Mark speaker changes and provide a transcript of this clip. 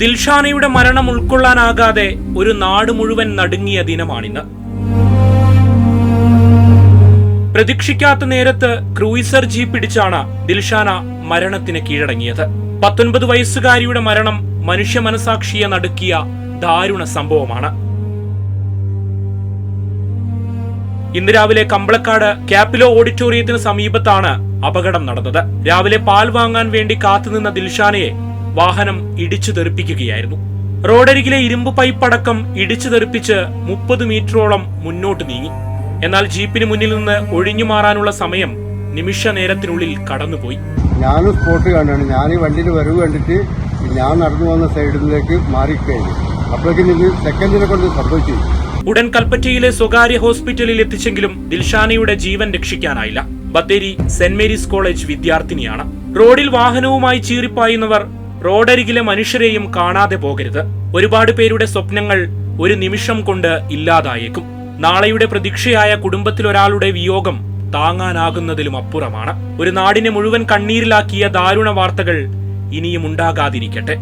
Speaker 1: ദിൽഷാനയുടെ മരണം ഉൾക്കൊള്ളാനാകാതെ ഒരു നാട് മുഴുവൻ നടുങ്ങിയ ദിനമാണിന്ന്. പ്രതീക്ഷിക്കാത്ത നേരത്ത് ക്രൂയിസർ ജീപ്പ് പിടിച്ചാണ് ദിൽഷാന മരണത്തിന് കീഴടങ്ങിയത്. പത്തൊൻപത് വയസ്സുകാരിയുടെ മരണം മനുഷ്യ മനസാക്ഷിയെ നടുക്കിയ ദാരുണ സംഭവമാണ്. ഇന്ന് രാവിലെ കമ്പളക്കാട് ക്യാപിലോ ഓഡിറ്റോറിയത്തിന് സമീപത്താണ് അപകടം നടന്നത്. രാവിലെ പാൽ വാങ്ങാൻ വേണ്ടി കാത്തുനിന്ന ദിൽഷാനയെ വാഹനം ഇടിച്ചു തെറിപ്പിക്കുകയായിരുന്നു. റോഡരികിലെ ഇരുമ്പ് പൈപ്പ് അടക്കം ഇടിച്ചു തെറിപ്പിച്ച് മുപ്പത് മീറ്ററോളം മുന്നോട്ട് നീങ്ങി. എന്നാൽ ജീപ്പിന് മുന്നിൽ നിന്ന് ഒഴിഞ്ഞു മാറാനുള്ള സമയം നിമിഷ നേരത്തിനുള്ളിൽ കടന്നുപോയി.
Speaker 2: ഞാനും സ്പോട്ട് കാണാണ് ഞാൻ ഈ വണ്ടിയിൽ വരവ് കണ്ടിട്ട് ഞാൻ നടന്നു പോകുന്ന സൈഡിലേക്ക് മാറിക്കഴിഞ്ഞു. അപ്പോഴേക്കും സെക്കൻഡിനെ കൊണ്ട് സംഭവിച്ചു.
Speaker 1: ഉടൻ കൽപ്പറ്റയിലെ സ്വകാര്യ ഹോസ്പിറ്റലിൽ എത്തിച്ചെങ്കിലും ദിൽഷാനയുടെ ജീവൻ രക്ഷിക്കാനായില്ല. ബത്തേരി സെന്റ് മേരീസ് കോളേജ് വിദ്യാർത്ഥിനിയാണ്. റോഡിൽ വാഹനവുമായി ചീറിപ്പായുന്നവർ റോഡരികിലെ മനുഷ്യരെയും കാണാതെ പോകരുത്. ഒരുപാട് പേരുടെ സ്വപ്നങ്ങൾ ഒരു നിമിഷം കൊണ്ട് ഇല്ലാതായേക്കും. നാളെയുടെ പ്രതീക്ഷയായ കുടുംബത്തിലൊരാളുടെ വിയോഗം താങ്ങാനാകുന്നതിലും അപ്പുറമാണ്. ഒരു നാടിനെ മുഴുവൻ കണ്ണീരിലാക്കിയ ദാരുണ വാർത്തകൾ ഇനിയും ഉണ്ടാകാതിരിക്കട്ടെ.